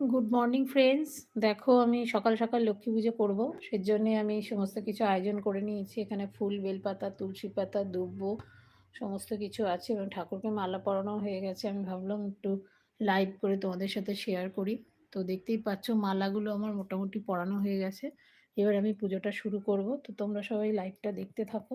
Good morning friends দেখো, আমি সকাল সকাল লক্ষ্মী পুজো করব। সেজন্যে আমি সমস্ত কিছু আয়োজন করে নিয়েছি। এখানে ফুল, বেলপাতা, তুলসী পাতা, দুব্ব সমস্ত কিছু আছে এবং ঠাকুরকে মালা পরানো হয়ে গেছে। আমি ভাবলাম একটু লাইভ করে তোমাদের সাথে শেয়ার করি। তো দেখতেই পাচ্ছ, মালাগুলো আমার মোটামুটি পরানো হয়ে গেছে। এবার আমি পুজোটা শুরু করব। তো তোমরা সবাই লাইভটা দেখতে থাকো।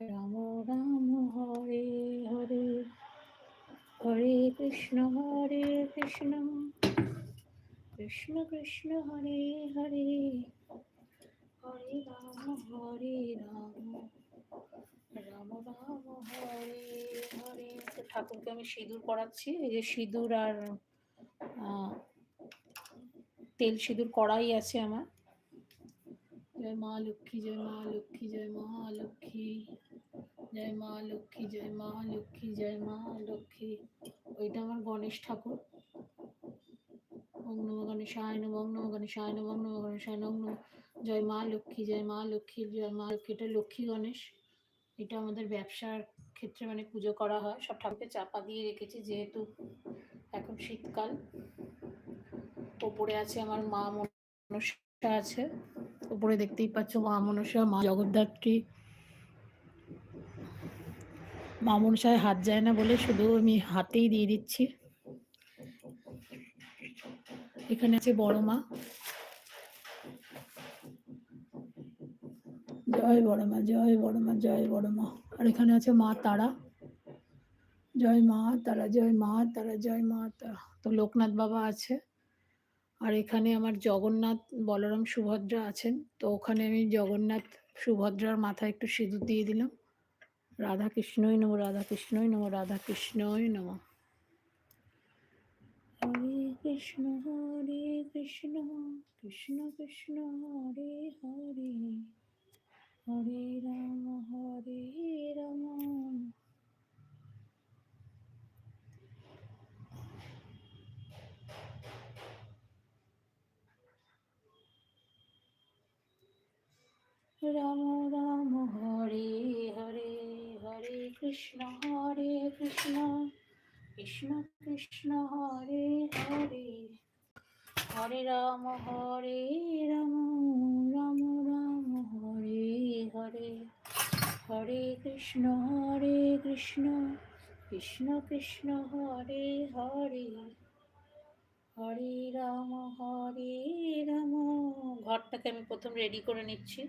রাম রাম, হরে হরে। হরে কৃষ্ণ হরে কৃষ্ণ। কৃষ্ণ কৃষ্ণ, হরে হরে। হরে রাম হরে রাম। রাম রাম, হরে হরে। ঠাকুরকে আমি সিঁদুর পড়াচ্ছি এই যে সিঁদুর আর তেল সিঁদুর কড়াই আছে আমার। জয় মা লক্ষ্মী, জয় মা লক্ষ্মী, জয় মা লক্ষ্মী। জয় মা লক্ষ্মী, জয় মা লক্ষ্মী, জয় মা লক্ষ্মী। ওইটা আমার গণেশ ঠাকুর। ওং নম গণেশায় নম ওং নম গণেশায় নম ওং নম। জয় মা লক্ষ্মী, জয় মা লক্ষ্মী, জয় মা লক্ষ্মী। এটা লক্ষ্মী গণেশ। এটা আমাদের ব্যবসার ক্ষেত্রে মানে পুজো করা হয়। সব ঠাকুরকে চাপা দিয়ে রেখেছি, যেহেতু এখন শীতকাল। ওপরে আছে আমার মা মনসা আছে। উপরে দেখতেই পাচ্ছ মা মনসা, মা জগদ্ধাত্রী। মা মনসায় হাত যায় না বলে শুধু আমি হাতেই দিয়ে দিচ্ছি। এখানে আছে বড় মা। জয় বড় মা, জয় বড় মা, জয় বড় মা। আর এখানে আছে মা তারা। জয় মা তারা, জয় মা তারা, জয় মা তারা। তো লোকনাথ বাবা আছে। আর এখানে আমার জগন্নাথ বলরাম সুভদ্রা আছেন। তো ওখানে আমি জগন্নাথ সুভদ্রার মাথায় একটু সিঁদুর দিয়ে দিলাম। রাধা কৃষ্ণই নম রাধা কৃষ্ণই নম রাধা কৃষ্ণই নম। হরে কৃষ্ণ হরে কৃষ্ণ কৃষ্ণ কৃষ্ণ, হরে হরে। হরে রাম হরে রাম। রাম রাম, হরে হরে হরে কৃষ্ণ হরে কৃষ্ণ। কৃষ্ণ কৃষ্ণ, হরে হরে। হরে রাম হরে রাম রাম রাম, হরে হরে। হরে কৃষ্ণ হরে কৃষ্ণ। কৃষ্ণ কৃষ্ণ, হরে হরে। হরে রাম হরে রাম। ঘরটাকে আমি প্রথম রেডি করে নিচ্ছি।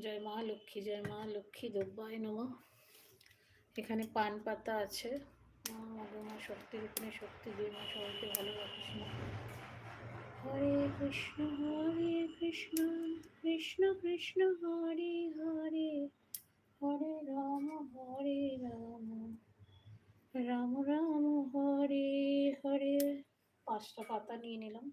জয় মা লক্ষ্মী, জয় মা লক্ষ্মী দুব্বায় নম। এখানে পান পাতা আছে। মা শক্তির উপরে শক্তি যে মা, সবাইকে ভালোবাসিস হরে কৃষ্ণ হরে কৃষ্ণ কৃষ্ণ কৃষ্ণ, হরে হরে। হরে রাম হরে রাম। রাম রাম, হরে হরে। পাঁচটা পাতা নিয়ে নিলাম।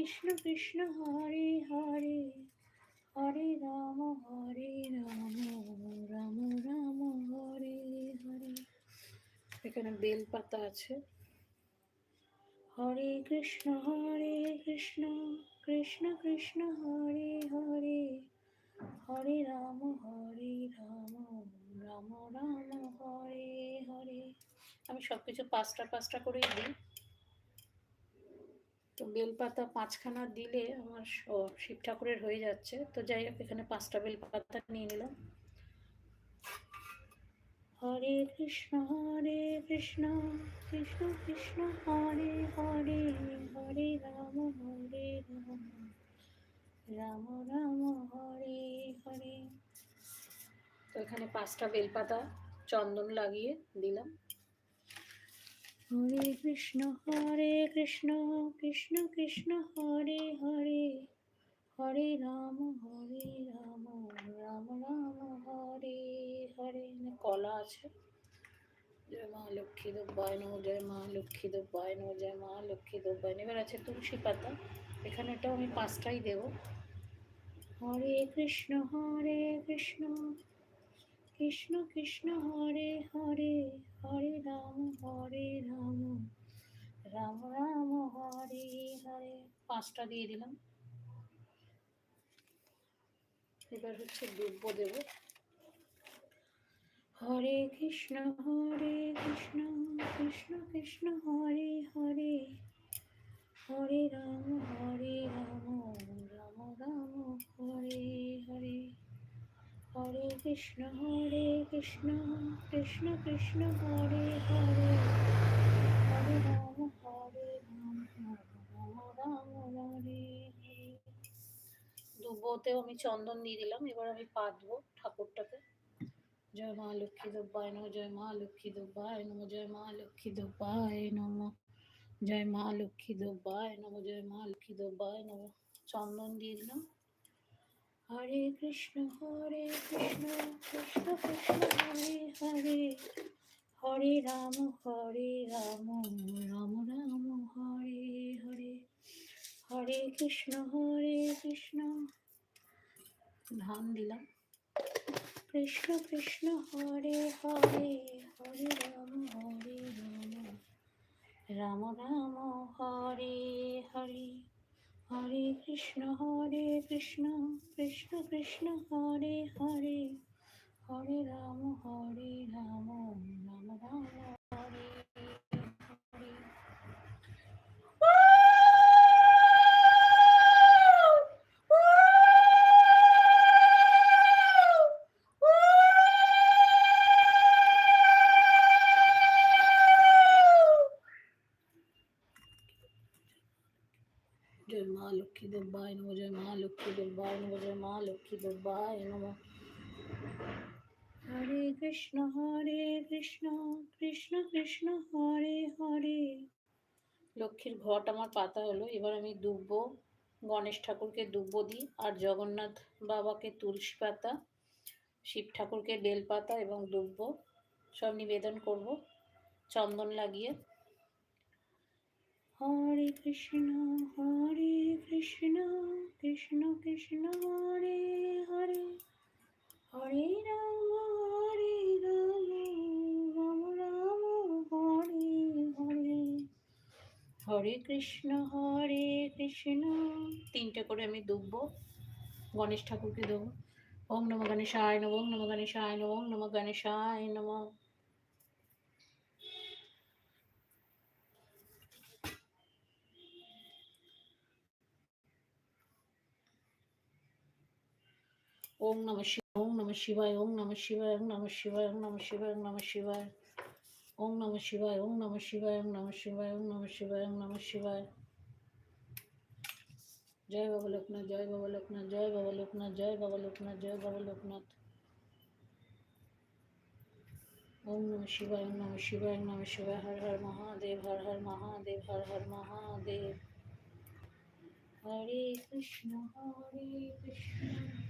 কৃষ্ণ কৃষ্ণ, হরে হরে হরে রাম হরে রাম রাম রাম, হরে হরে। এখানে বেল পাতা আছে। হরে কৃষ্ণ হরে কৃষ্ণ কৃষ্ণ কৃষ্ণ, হরে হরে হরে রাম হরে রাম রাম রাম, হরে হরে। আমি সব কিছু পাঁচটা পাঁচটা করেই দিই। তো বেলপাতা পাঁচখানা দিলে আমার শিব ঠাকুরের হয়ে যাচ্ছে। তো যাই হোক, এখানে পাঁচটা বেলপাতা নিয়ে নিলাম। হরে কৃষ্ণ হরে কৃষ্ণ কৃষ্ণ কৃষ্ণ, হরে হরে হরে রাম হরে রাম রাম রাম, হরে হরে। তো এখানে পাঁচটা বেলপাতা চন্দন লাগিয়ে দিলাম। হরে কৃষ্ণ হরে কৃষ্ণ কৃষ্ণ কৃষ্ণ, হরে হরে। হরে রাম হরে রাম রাম রাম, হরে হরে। কলা আছে। জয় মা লক্ষ্মী দুব্বায় নম, জয় মা লক্ষ্মী দুব্বায় নম, জয় মা লক্ষ্মী দুব্বায়। এবার আছে তুলসী পাতা। এখানেটাও আমি পাঁচটাই দেব। হরে কৃষ্ণ হরে কৃষ্ণ কৃষ্ণ কৃষ্ণ, হরে হরে। রাম রাম হরে হরে। পাঁচটা দিয়ে দিলাম। এবার হচ্ছে দুব্য দেব। হরে কৃষ্ণ হরে কৃষ্ণ কৃষ্ণ কৃষ্ণ, হরে হরে। হরে রাম হরে রাম রাম রাম, হরে হরে। হরে কৃষ্ণ হরে কৃষ্ণ কৃষ্ণ কৃষ্ণ, হরে হরে। হরে রাম দুব্বতেও আমি চন্দন দিয়ে দিলাম, এবার আমি পাতবো ঠাকুরটাকে। জয় মা লক্ষ্মী দুব্বায় নম, জয় মা লক্ষ্মী দুব্বায় নম, জয় মা লক্ষ্মী দুব্বায় নম। জয় মা লক্ষ্মী দুব্বায় নম, জয় মা লক্ষ্মী দুব্বায় নম। চন্দন দিয়ে দিলাম। হরে কৃষ্ণ হরে কৃষ্ণ কৃষ্ণ কৃষ্ণ, হরে হরে। হরে রাম হরে রাম রাম রাম, হরে হরে কৃষ্ণ হরে কৃষ্ণ। ধান দিলাম। কৃষ্ণ কৃষ্ণ হরে হরে হরে রাম হরে রাম। রাম রাম হরে হরে। হরে কৃষ্ণ হরে কৃষ্ণ কৃষ্ণ কৃষ্ণ হরে হরে। হরে রাম হরে রাম রাম রাম হরে হরে জয় মা লক্ষ্মী দেব্বায় নম জয় মা লক্ষ্মী দেব্বায় নম মা লক্ষ্মী দেব্বায় নম। হরে কৃষ্ণ হরে কৃষ্ণ কৃষ্ণ কৃষ্ণ, হরে হরে। লক্ষ্মীর ঘট আমার পাতা হলো, এবার আমি দুব্ব, গণেশ ঠাকুরকে দুব্ব দিই, আর জগন্নাথ বাবাকে তুলসী পাতা, শিব ঠাকুরকে বেলপাতা এবং দুব্ব, সব নিবেদন করব, চন্দন লাগিয়ে। হরে কৃষ্ণ হরে কৃষ্ণ কৃষ্ণ কৃষ্ণ, হরে হরে। হরে রাম হরে রাম রাম রাম, হরে হরে। হরে কৃষ্ণ হরে কৃষ্ণ। তিনটে করে আমি দুব্ব গণেশ ঠাকুরকে দেবো। ওম নম গণেশায় নম, ওম নম গণেশায় নম, ওম নম গণেশায় নম। ওম নম শিব ওম নম শিবায় ওম নম শিবায় ওম নম শিবায় ওম নম শিবায় ওম নম শিবায় ওম নম শিবায় ওম নম শিবায় ওম নম শিবায় ওম নম শিবায় ওম নম শিবায় জয় বাবা লোকনাথ জয় বাবা লোকনাথ জয় বাবা লোকনাথ জয় বাবা লোকনাথ জয় বাবা লোকনাথ ওম নম শিবায় ওম নম শিবায় ওম নম শিবায় হর হর মহাদেব হর হর মহাদেব হর হর মহাদেব হরে কৃষ্ণ হরে কৃষ্ণ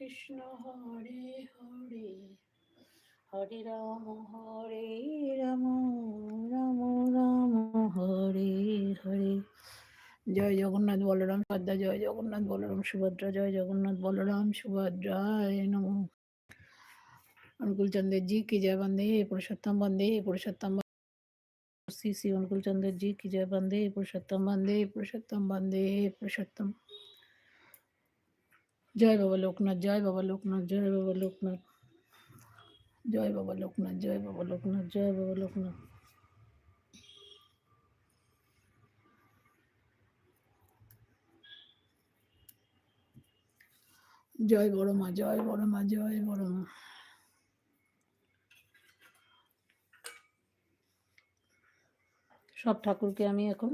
কৃষ্ণ হরে হরে হরে রাম হরে রাম রাম রাম, হরে হরে। জয় জগন্নাথ বলরাম সদ্দা জয় জগন্নাথ বলরাম, সুভদ্রা জয় জগন্নাথ বলরাম, সুভদ্রায় নমো। অনুকূলচন্দ্রের জি কি জয় বন্দে, পুরুষোত্তম বন্দে, পুরুষোত্তম শ্রী শ্রী অনুকূলচন্দ্রের জি কি জয় বন্দে, পুরুষোত্তম বন্দে পুরুষোত্তম বন্দে, পুরুষোত্তম। জয় বাবা লোকনাথ, জয় বাবা লোকনাথ, জয় বাবা লোকনাথ। জয় বাবা লোকনাথ, জয় বাবা লোকনাথ, জয় বাবা লোকনাথ। জয় বড় মা, জয় বড় মা, জয় বড় মা। সব ঠাকুরকে আমি এখন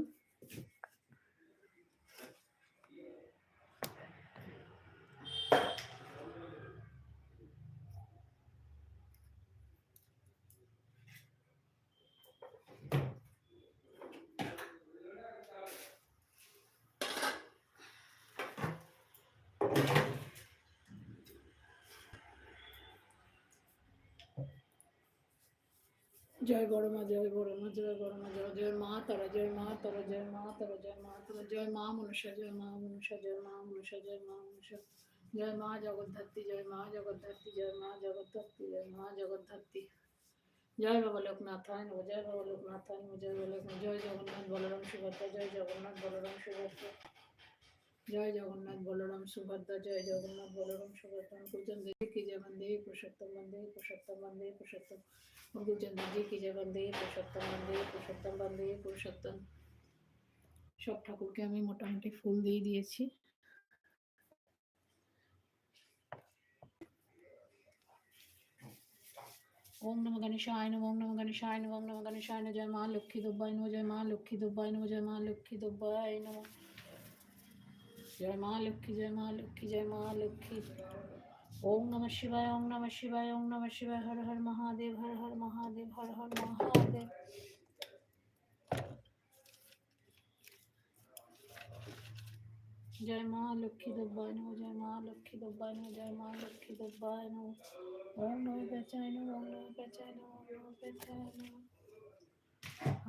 জয় বড় মা জয় বড় মা জয় বড় মা জয় জয় মা তারা জয় মা তারা জয় মা তারা জয় মা তারা জয় মা মনুষা জয় মা মনুষা জয় মা মনুষা জয় মা মনুষা জয় মা জগদ্ধাত্রী জয় মা জগদ্ধাত্রী জয় মা জগদ্ধাত্রী জয় মা জগদ্ধাত্রী জয় বাবা লোকনাথায় নব জয় বাবা লোকনাথায় নব জয় বাবা লোকনাথ জয় জগন্নাথ বলরাম সুভদ্রা জয় জগন্নাথ বলরাম সুভদ্রা জয় জগন্নাথ, বলরাম সুভদ্রা, জয় জগন্নাথ, বলরাম সুভদ্রা কুলচন্দ্র কি জয় বন্দে পুরুষোত্তম বন্দে পুরুষোত্তম বন্দে পুরুষোত্তম গুরুচন্দ্র জি কি জয় বন্দে পুরুষোত্তম বন্দে পুরুষোত্তম বন্দে পুরুষোত্তম। সব ঠাকুরকে আমি মোটামুটি ফুল দিয়ে দিয়েছি। ওম নম গণেশায় নম, ওম নম গণেশায় নম, ওম নম গণেশায় নম, জয় মা লক্ষ্মী দুব্বাই নম, জয় মা লক্ষ্মী দুব্বাই নম, জয় মা লক্ষ্মী দুব্বাই নম। জয় মা লক্ষ্মী, জয় মা লক্ষ্মী, জয় মা লক্ষ্মী। ওম নমঃ শিবায়, ওম নমঃ শিবায়, ওম নমঃ শিবায়। হর হর মহাদেব, হর হর মহাদেব, হর হর মহাদেব। জয় মা লক্ষ্মী দুব্বাই নম। জয় মা লক্ষ্মী দুব্বাই নম। জয় মা লক্ষ্মী দুব্বাই নম। ওম নমঃ পেঁচাই নম। ওম নমঃ পেঁচাই নম। ওম নমঃ পেঁচাই নম।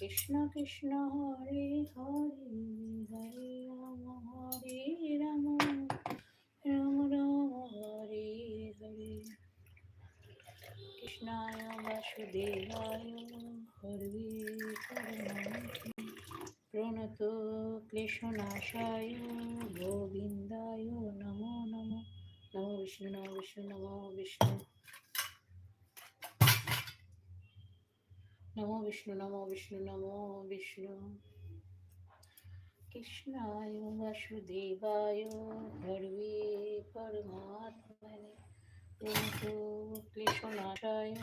কৃষ্ণ কৃষ্ণ হরে হরে হরে রাম হরে রাম রাম রাম হরে হরে। কৃষ্ণায় বাসুদেবায় হরে প্রণত ক্লেশনাশায় গোবিন্দায় নমো নমো। নমো বিষ্ণু নমো বিষ্ণু নমো বিষ্ণু। নমো বিষ্ণু নমো বিষ্ণু নমো বিষ্ণু। কৃষ্ণায় বাসুদেবায় হরবে পরমাত্মনে প্রণত ক্লেশনাশায়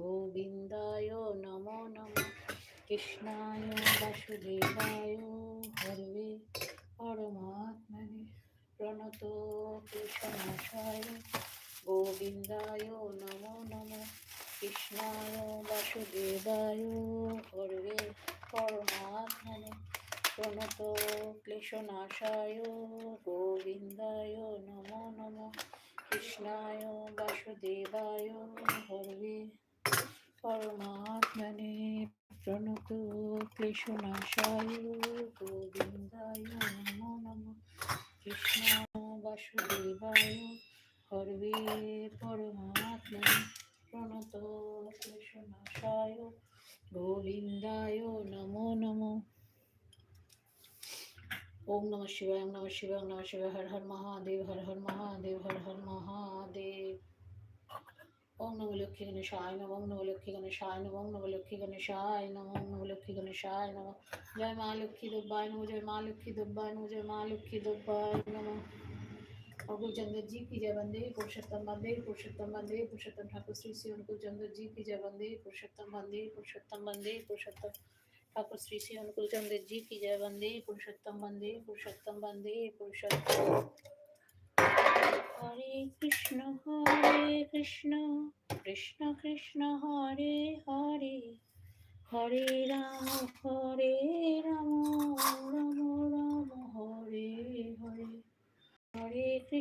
গোবিন্দায় নমো নমো। কৃষ্ণায় বাসুদেবায় হরবে পরমাত্মনে প্রণত কৃষ্ণাশায় গোবিন্দায় নমো নমো। কৃষ্ণায় বাসুদেবায় হরবে পরমাত্মনে প্রণত ক্লেশনাশায় গোবিন্দায় নমো নমো। কৃষ্ণায় বাসুদেবায় হরবে পরমাত্মনে প্রণত ক্লেশনাশায় গোবিন্দায় নমো নম। কৃষ্ণ বাসুদেবায় হরবে পরমাত্মনে প্রণত কৃষ্ণাশায় গোবিন্দায় নমো নমো। ওম নম শিবায় নম শিবায় নম শিবায়, হর হর মহাদেব, হর হর মহাদেব, হর হর মহাদেব। ওম নম লক্ষ্মী গণেশায় নম, ওম নম লক্ষ্মী গণেশায় নম, ওম নম লক্ষ্মী গণেশায় নম, ওম নম লক্ষ্মী গণেশায় নম। জয় মা লক্ষ্মী দুব্বায় নম, জয় মা লক্ষ্মী দুব্বায় নম, জয় মা লক্ষ্মী দুব্বায় নম। और गुरु चंद्र जी की जय वंदे पुरुषोत्तम वंदे पुरुषोत्तम वंदे पुरुषोत्तम ठाकुर श्री श्री अनुकूल चंद्र जी की जय वंदे पुरुषोत्तम वंदे पुरुषोत्तम वंदे पुरुषोत्तम ठाकुर श्री श्री अनुकूल चंद्र जी की जय वंदे पुरुषोत्तम वंदे पुरुषोत्तम वंदे पुरुषोत्तम हरे कृष्ण हरे कृष्ण कृष्ण कृष्ण हरे हरे हरे राम हरे राम राम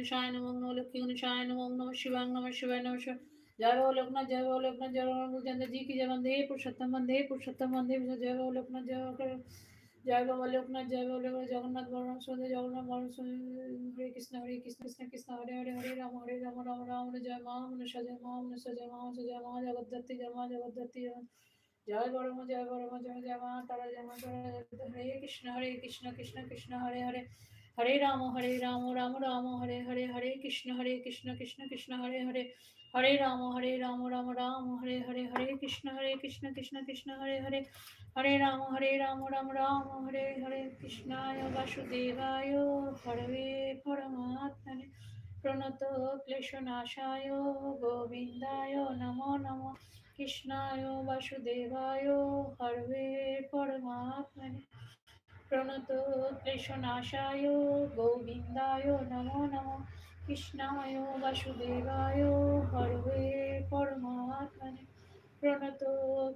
গণেশায় নম নম লক্ষ্মী গণেশায় নম নম শিবাং নম শিবায় নম শিব জয় বাবা লোকনাথ জয় বাবা লোকনাথ জয় বাবা চন্দ্র জি কি জয় বন্দে পুরুষোত্তম বন্দে পুরুষোত্তম বন্দে জয় বাবা লোকনাথ জয় বাবা জয় বাবা লোকনাথ জয় বাবা লোকনাথ জগন্নাথ বরণ সুন্দর জগন্নাথ বরণ হরে কৃষ্ণ হরে কৃষ্ণ কৃষ্ণ কৃষ্ণ হরে হরে হরে রাম হরে রাম রাম রাম জয় মা মনুষ্য জয় মা মনুষ্য জয় মা জয় মা জগদ্ধাত্রী জয় মা জগদ্ধাত্রী জয় জয় জয় বড়ম জয় জয় মা তারা জয় মা হরে কৃষ্ণ হরে কৃষ্ণ কৃষ্ণ কৃষ্ণ হরে হরে হরে রাম হরে রাম রাম রাম হরে হরে হরে কৃষ্ণ হরে কৃষ্ণ কৃষ্ণ কৃষ্ণ হরে হরে হরে রাম হরে রাম রাম রাম হরে হরে হরে কৃষ্ণ হরে কৃষ্ণ কৃষ্ণ কৃষ্ণ হরে হরে হরে রাম হরে রাম রাম রাম হরে হরে কৃষ্ণায় বাসুদেবায় হরবে পরমাত্মনে প্রণত ক্লেশনাশায় গোবিন্দায় নমো নমো কৃষ্ণায় বাসুদেবায় হরবে পরমাত্মনে প্রণত ক্লেশনাশায় গোবিন্দায় নমো নমঃ। কৃষ্ণায় বাসুদেবায় হরবে পরমাত্মনে। প্রণত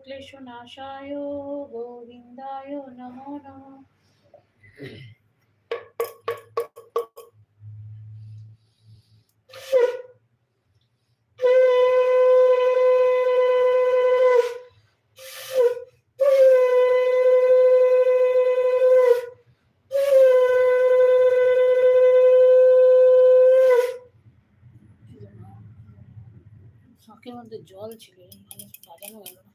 ক্লেশনাশায় গোবিন্দায় নমো নমঃ। জল ছিল অনেক বাজানো গেল না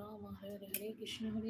রাম রাম হরে হরে হরে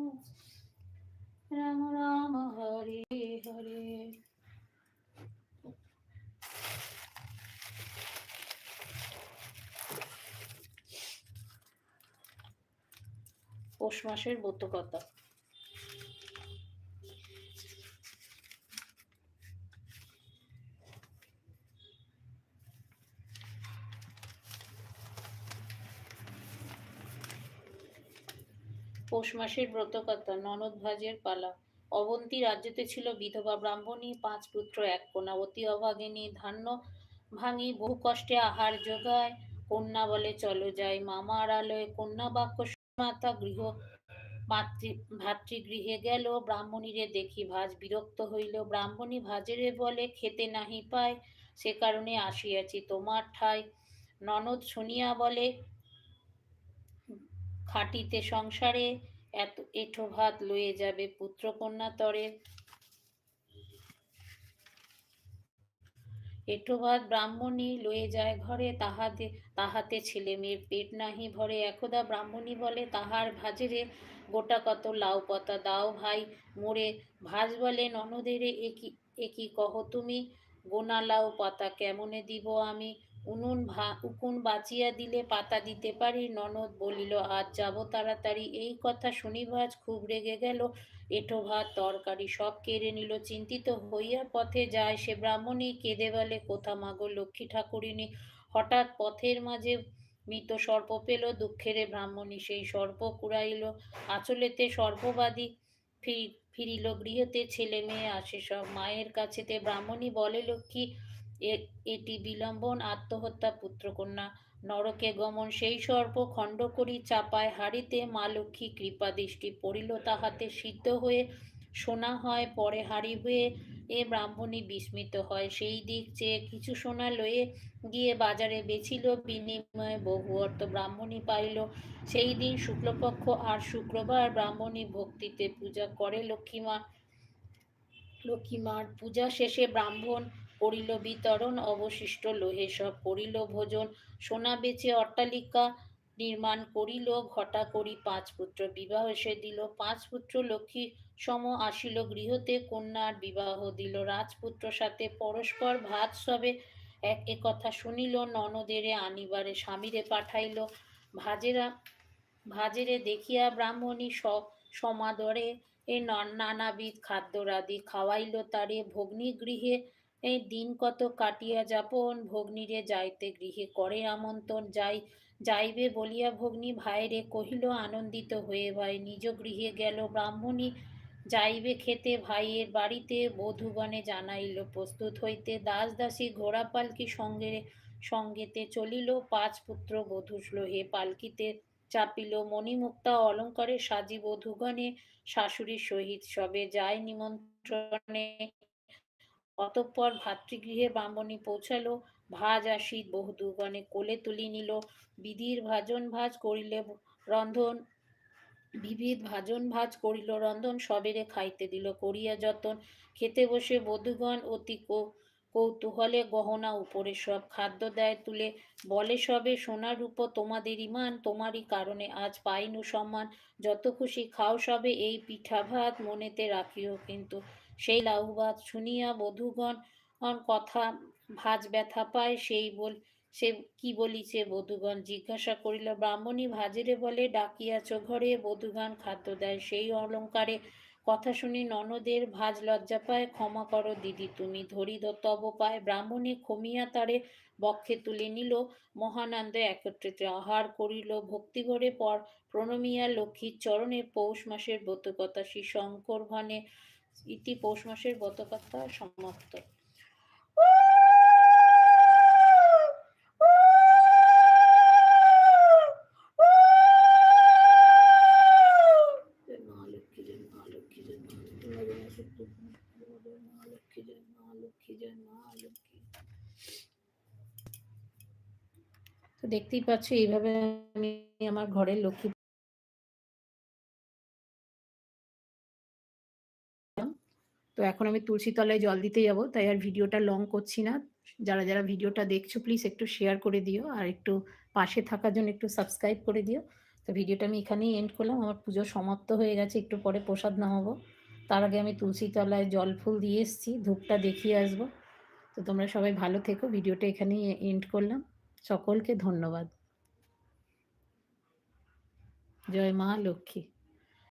রাম রাম হরে হরে পৌষ মাসের ব্রত পৌষ মাসের ব্রতকথা ননদ ভাজের পালা। অবন্তী রাজ্যতে ছিল বিধবা ব্রাহ্মণী, পাঁচ পুত্র, এক কন্যা। অতি অভাগিনী ধান্য ভাঙি, বহু কষ্টে আহার যোগায়। কন্যা বলে, চলো যাই মামার আলোয়। কন্যা বাক্য মাতা গৃহ মাতৃ, ভাতৃগৃহে গেল। ব্রাহ্মণীরে দেখি ভাজ বিরক্ত হইল। ব্রাহ্মণী ভাজেরে বলে, খেতে নাহি পায়, সে কারণে আসিয়াছি তোমার ঠাই ননদ শুনিয়া বলে খাটিতে সংসারে এত এঠো ভাত লয়ে যাবে পুত্র কন্যা তরে। এঠো ভাত ব্রাহ্মণী লয়ে যায় ঘরে, তাহাতে তাহাতে ছেলে মেয়ের পেট নাহি ভরে। একদা ব্রাহ্মণী বলে, তাহার ভাজেরে গোটা কত লাউ পাতা দাও ভাই, মোরে ভাজ বলে ননদেরে একই একই কহ তুমি? গোনা লাউ পাতা কেমনে দিব আমি? উনুন ভা, উকুন বাঁচিয়া দিলে পাতা দিতে পারি। ননদ বলিল, আজ যাব তাড়াতাড়ি। এই কথা শুনি ভাজ খুব রেগে গেল। এঁঠো ভাত, তরকারি সব কেড়ে নিল। চিন্তিত হইয়া পথে যায় সে ব্রাহ্মণী। কেঁদে বলে, কোথা মাগো লক্ষ্মী ঠাকুরিনী হঠাৎ পথের মাঝে মৃত সর্প পেল। দুঃখেরে ব্রাহ্মণী সেই সর্প কুড়াইল। আঁচলেতে সর্পবাদী ফিরি ফিরিল গৃহতে। ছেলে মেয়ে আসে সব মায়ের কাছেতে। ব্রাহ্মণী বলে, লক্ষ্মী এটি বিলম্বন, আত্মহত্যা, পুত্রকন্যা, নরকে গমন, সেই সর্প খণ্ড করি চাপায় হাড়িতে মা লক্ষ্মী কৃপা দৃষ্টি পড়িল তাহাতে সিদ্ধ হয়ে শোনা হয়, পরে হাড়ি হয়ে এ ব্রাহ্মণী বিস্মিত হয়। সেই দিক চেয়ে কিছু সোনা লয়ে গিয়ে বাজারে বেচিল, বিনিময়ে বহু অর্থ ব্রাহ্মণী পাইল। সেই দিন শুক্লপক্ষ আর শুক্রবার ব্রাহ্মণী ভক্তিতে পূজা করে লক্ষ্মীমা লক্ষ্মীমার পূজা শেষে ব্রাহ্মণ করিল বিতরণ, অবশিষ্ট লোহে সব করিল ভোজন। সোনা বেচে অট্টালিকা নির্মাণ করিল, ঘটা করি পাঁচ পুত্র বিবাহ সে দিল। পাঁচ পুত্র লক্ষ্মী সম আসিল গৃহতে, কন্যার বিবাহ দিল রাজপুত্র সাথে। পরস্পর ভাত সবে এক, এ কথা শুনিল, ননদেরে আনিবারে স্বামীরে পাঠাইল। ভাজেরা, ভাজেরে দেখিয়া ব্রাহ্মণী স, সমাদরে এ নানাবিধ খাদ্যরাদি খাওয়াইল। তারে ভগ্নী গৃহে এই দিন কত কাটিয়া যাপন, ভগ্নীরে যাইতে গৃহে করে আমন্ত্রণ যাই, যাইবে বলিয়া ভগ্নী ভাইরে কহিল, আনন্দিত হয়ে ভাই, নিজ গৃহে গেল ব্রাহ্মণী। যাইবে খেতে ভাইয়ের বাড়িতে, বধুগণে জানাইল, প্রস্তুত হইতে দাস দাসী ঘোড়া পালকি সঙ্গে, সঙ্গেতে চলিল, পাঁচ পুত্র বধূ লোহে পালকিতে চাপিল, মণিমুক্তা অলঙ্কারে সাজি বধুগণে, শাশুড়ির সহিত সবে যায় নিমন্ত্রণে। অতঃপর ভাতৃগৃহে ব্রাহ্মণী পৌঁছালো, ভাজ আসি বহু দুগণে কোলে তুলি নিল। বিধির ভাজন ভাজ করিলে রন্ধন বিবিধ ভাজন ভাজ করিল রন্ধন, সবেরে খাইতে দিল করিয়া যতন। খেতে বসে বধূগণ অতি কৌতূহলে গহনা উপরে সব খাদ্য দেয় তুলে। বলে সবে সোনার রূপ তোমাদেরই মান তোমারই কারণে আজ পাইনু সম্মান। যত খুশি খাও সবে, এই পিঠা ভাত মনেতে রাখিও কিন্তু সেই ভাত শুনিয়া বধূগণ কথা ভাজ ব্যথা পায়, সেই বল, সে কি বলিছে বধূগণ? জিজ্ঞাসা করিল, ব্রাহ্মণী ভাজেরে বলে, ডাকিয়াছ ঘরে, বধূগণ খাদ্য দেয় সেই অলঙ্কারে। কথা শুনি ননদের ভাজ লজ্জা পায়, ক্ষমা করো দিদি, তুমি ধরি তব পায়। ব্রাহ্মণী খমিয়া তারে বক্ষে তুলে নিল, মহানন্দে একত্রিত। আহার করিল ভক্তিভরে, পর প্রণমিয়া লক্ষ্মীর চরণে, পৌষ মাসের ব্রতকথা শ্রী শঙ্কর ভানে ইতি পৌষ মাসের ব্রতকথা সমাপ্ত। দেখতেই পাচ্ছি এইভাবে আমি আমার ঘরের লক্ষ্মী তো এখন আমি তুলসী তলায় জল দিতে যাব, তাই আর ভিডিওটা লং করছি না। যারা যারা ভিডিওটা দেখছ প্লিজ একটু শেয়ার করে দিও আর একটু পাশে থাকার জন্য একটু সাবস্ক্রাইব করে দিও। তো ভিডিওটা আমি এখানেই এন্ড করলাম। আমার পুজো সমাপ্ত হয়ে গেছে, একটু পরে প্রসাদ নামাবো। তার আগে আমি তুলসী তলায় জল ফুল দিয়ে এসেছি, ধূপটা দেখিয়ে আসব। তো তোমরা সবাই ভালো থেকো, ভিডিওটা এখানেই এন্ড করলাম। সকলকে ধন্যবাদ। জয় মা লক্ষ্মী।